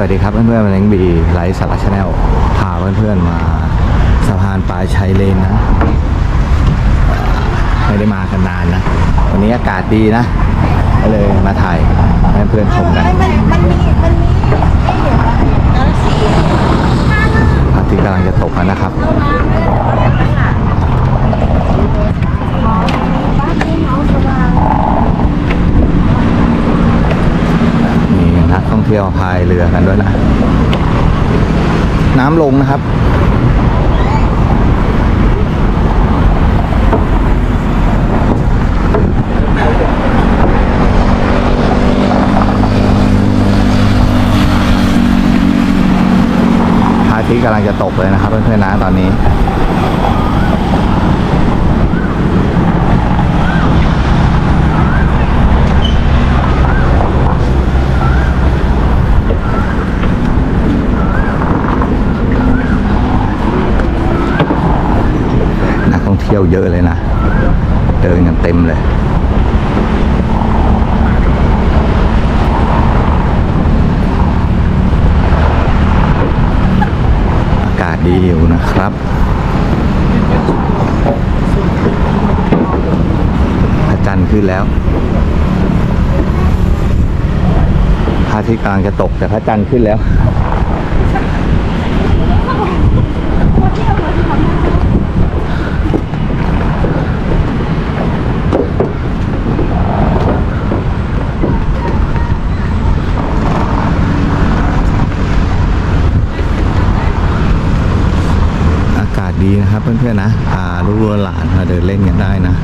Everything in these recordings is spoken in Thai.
วัสดีครับเพื่อนๆวันนี้บีไลฟ์สาระชาแนลพาเพื่อนๆมาสะพานปลายชัยเลนนะไม่ได้มากันนานนะ วันนี้อากาศดีนะก็เลยมาถ่ายให้เพื่อนชมกันมันมันมีมันมีไอ้เหรอน้ำสีพระอาทิตย์กำลังจะตกแล้วนะครับ มีนักท่องเที่ยว พายเรือกันด้วยนะ น้ำลงนะครับ พระอาทิตย์กำลังจะตกเลยนะครับเพื่อนๆนะตอนนี้ นัก ที่ยวเยอะเลยนะ เดินกันเต็มเลย อากาศดีอยู่นะครับพระจันทร์ขึ้นแล้วพระอาทิตย์กำลังจะตกแต่พระจันทร์ขึ้นแล้ว อากาศดีนะครับ เพื่อนๆนะพาลูกหลานมาเดินเล่นกันได้นะ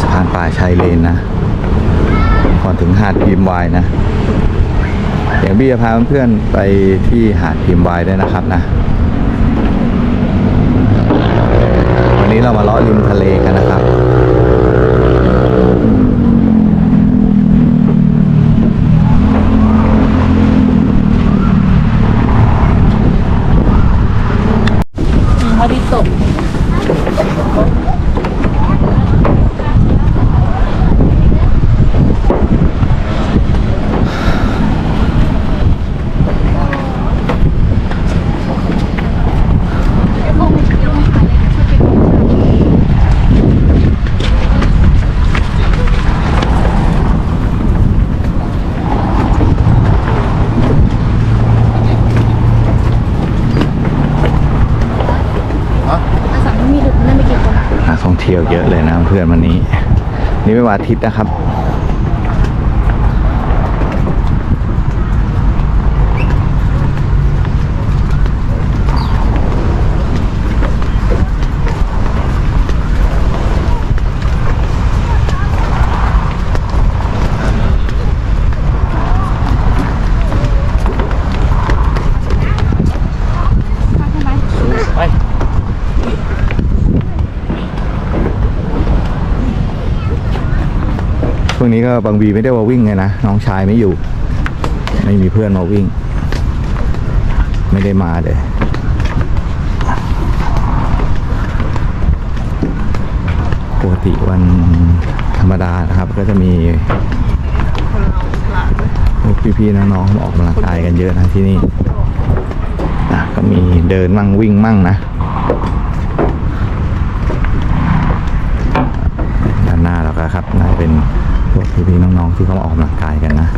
สะพานป่าชายเลนนะก่อนถึงหาดพิมพ์วายนะเดี๋ยวบี้จะพาเพื่อนๆไปที่หาดพิมพ์วายด้วยนะครับนะ วันนี้เรามาเลาะริมทะเลกันนะครับ พอดีตก อาสามมีหรือนั่นไม่กี่คน นักท่องเที่ยวเยอะเลยนะเพื่อนวันนี้ นี่เป็นวันอาทิตย์นะครับพว นี้ก็บางวีไม่ได้มาวิ่งไงนะน้องชายไม่อยู่ ไม่มีเพื่อนมาวิ่ง ไม่ได้มาเลยปกติวันธรรมดานะครับ ก็จะมีพวกพี่ๆน้องๆออกกำลังกายกันเยอะนะที่นี่นะก็มีเดินมั่งวิ่งมั่งนะด้านหน้าเราก็ครับน่าจะเป็น พวกพี่ๆน้องๆที่เขามาออกกำลังกายกันนะ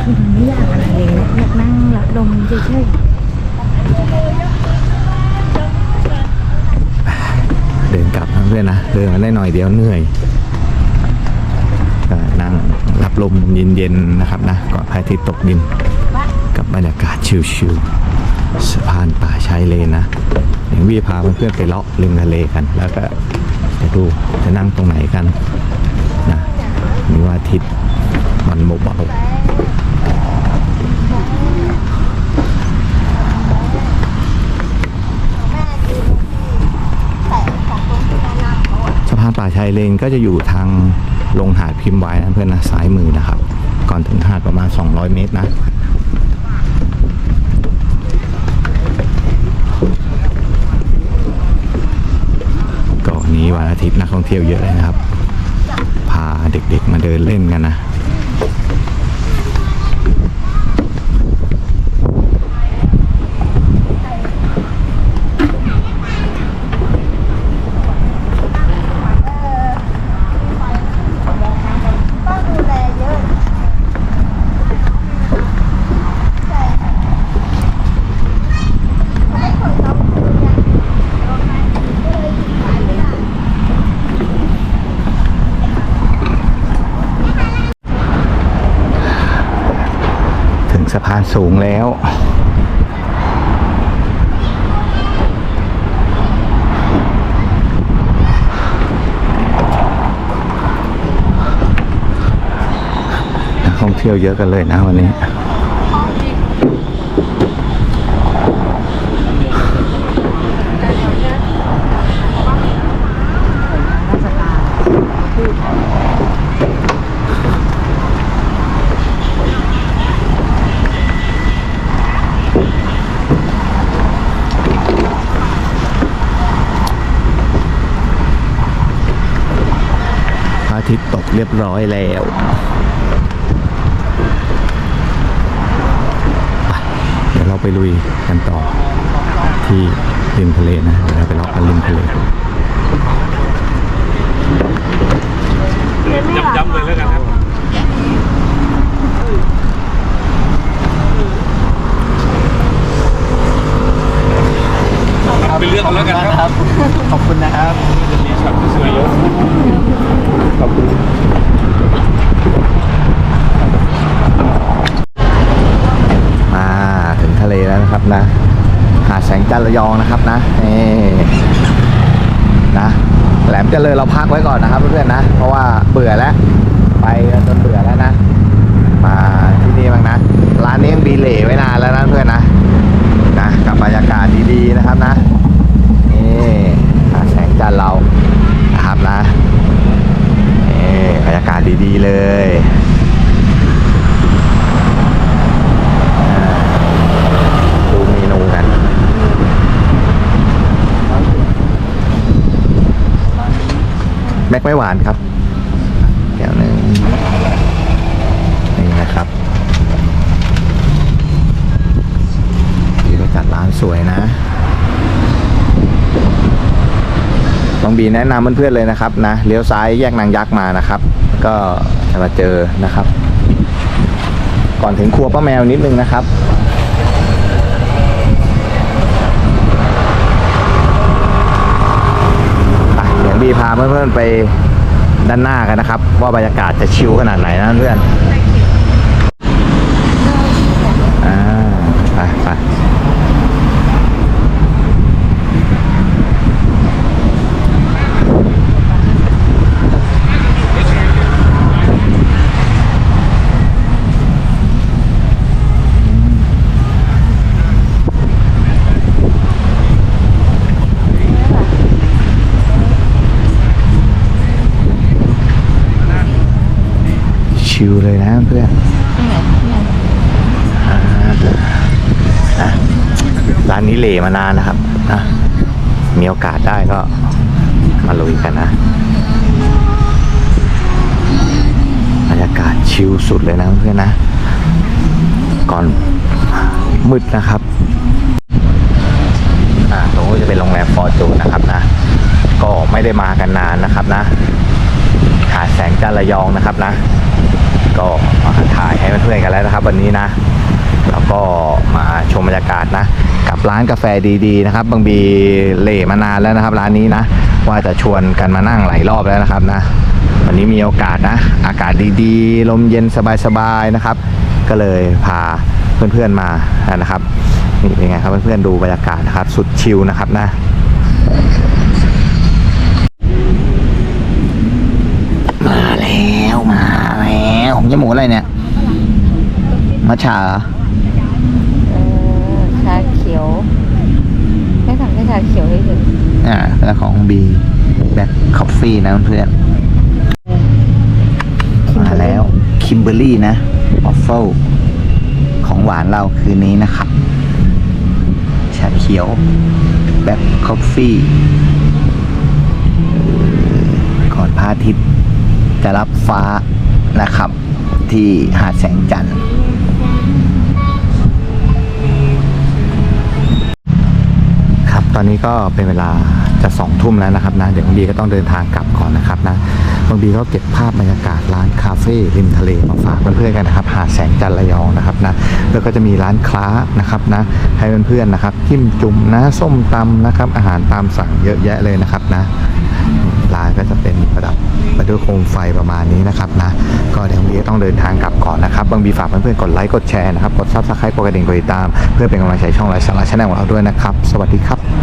คือมันไม่ยากอะไรเลยอยากนั่งรับลมเฉยเดินกลับนะเพื่อนนะเดินมาได้หน่อยเดียวเหนื่อยก็นั่งรับลมเย็นๆนะครับนะก่อนพระอาทิตย์ตกดินกับบรรยากาศชิวๆ สะพานป่าชายเลนนะเดี๋ยววีพาเพื่อนๆไปเลาะริมทะเลกัน แล้วก็จะดูจะนั่งตรงไหนกันนะมีวันอาทิตย์มันโมเบาสะพานป่าชายเลนก็จะอยู่ทางลงหาดพิมพ์ไว้นะเพื่อนนะซ้ายมือนะครับ ก่อนถึงหาดประมาณ 200 เมตรนะ วันอาทิตย์นักท่องเที่ยวเยอะเลยนะครับ พาเด็กๆมาเดินเล่นกันนะะพานสูงแล้ว นักท่องเที่ยวเยอะกันเลยนะวันนี้ ทิตย์ตกเรียบร้อยแล้วไปเดี๋ยวเราไปลุยกันต่อที่ริมทะเลนะเดี๋ยวเราไปเลาะกันริมทะเลย้ำๆเลยแล้วกันครับเป็นเรื่องแล้วกันครับ ขอบคุณนะครับจะมีช็อตสวยๆเยอะ ขอบคุณมาถึงทะเลแล้วนะครับนะ หาดแสงจันทร์ระยองนะครับนะนี่นะแหลมเจริญเราพักไว้ก่อนนะครับเพื่อนๆนะ เพราะว่าเบื่อแล้ว ไปจนเบื่อแล้วนะ มาที่นี่บ้างนะ ร้านนี้ยังดีเหล่ไว้นานแล้วนะเพื่อนนะนะกับบรรยากาศดีๆนะครับนะ นี่หาดแสงจันทร์เรานะครับนะ นี่บรรยากาศดีๆ เลยดูเมนูกัน แม็กไม่หวานครับแก้วหนึ่งนี่นะครับบรรยากาศร้านสวยนะบางบีแนะนำเพื่อนๆเลยนะครับนะเลี้ยวซ้ายแยกนางยักษ์มานะครับ ก็จะมาเจอนะครับ ก่อนถึงครัวป้าแมวนิดนึงนะครับเดี๋ยวบีพาเพื่อนๆไปด้านหน้ากันนะครับ ว่าบรรยากาศจะชิลขนาดไหนนะเพื่อนอ่าไปไปชิล เลยนะเพื่อนร้านนี้เหล่มานานนะครับนะมีโอกาสได้ก็มาลุยกันนะบรรยากาศชิลสุดเลยนะเพื่อนนะ ก่อนมืดนะครับอ่าตรงนี้จะเป็นโรงแรมฟอร์จูนนะครับนะ ก็ไม่ได้มากันนานนะครับนะ หาดแสงจันทร์ระยองนะครับนะ ก็มาถ่ายให้เพื่อนๆกันแล้วนะครับ วันนี้นะ แล้วก็มาชมบรรยากาศนะ กับร้านกาแฟดีๆนะครับ บางบีเล่มานานแล้วนะครับ ร้านนี้นะ ว่าจะชวนกันมานั่งหลายรอบแล้วนะครับนะวันนี้มีโอกาสนะ อากาศดีๆ ลมเย็นสบายๆนะครับ ก็เลยพาเพื่อนๆมานะครับนี่เป็นไงครับเพื่อนๆดูบรรยากาศนะครับ สุดชิลนะครับนะ มาแล้วมา แล้วของเจ๊หมูอะไรเนี่ยมัชชาเหรอเออชาเขียวแค่สั่งแค่ชาเขียวเฉยอ่าแล้วของบีแบ็คคอฟฟี่นะเพื่อนมาแล้วคิมเบอรี่นะวอฟเฟิลของหวานเราคืนนี้นะครับชาเขียวแบ็คคอฟฟี่ก่อนพระอาทิตย์จะรับฟ้านะครับ ที่หาดแสงจันทร์ครับตอนนี้ก็เป็นเวลาจะสองทุ่มแล้วนะครับนะ เดี๋ยวบางบีก็ต้องเดินทางกลับก่อนนะครับนะบางบีก็เก็บภาพบรรยากาศร้านคาเฟ่ริมทะเลมาฝากเพื่อนๆกันนะครับ หาดแสงจันทร์ระยองนะครับนะแล้วก็จะมีร้านคล้านะครับนะ ให้เพื่อนๆนะครับจิ้มจุ่มนะส้มตำนะครับ อาหารตามสั่งเยอะแยะเลยนะครับนะ ร้านก็จะเป็นประดับไปด้วยโคมไฟประมาณนี้นะครับนะก็เดี๋ยวบีต้องเดินทางกลับก่อนนะครับบางบีฝากเพื่อนๆกดไลค์กดแชร์นะครับกดซับสไครต์กดกระดิ่งกดติดตาม เพื่อเป็นกำลังใจช่องไลฟ์สาระชาแนลของเราด้วยนะครับ สวัสดีครับ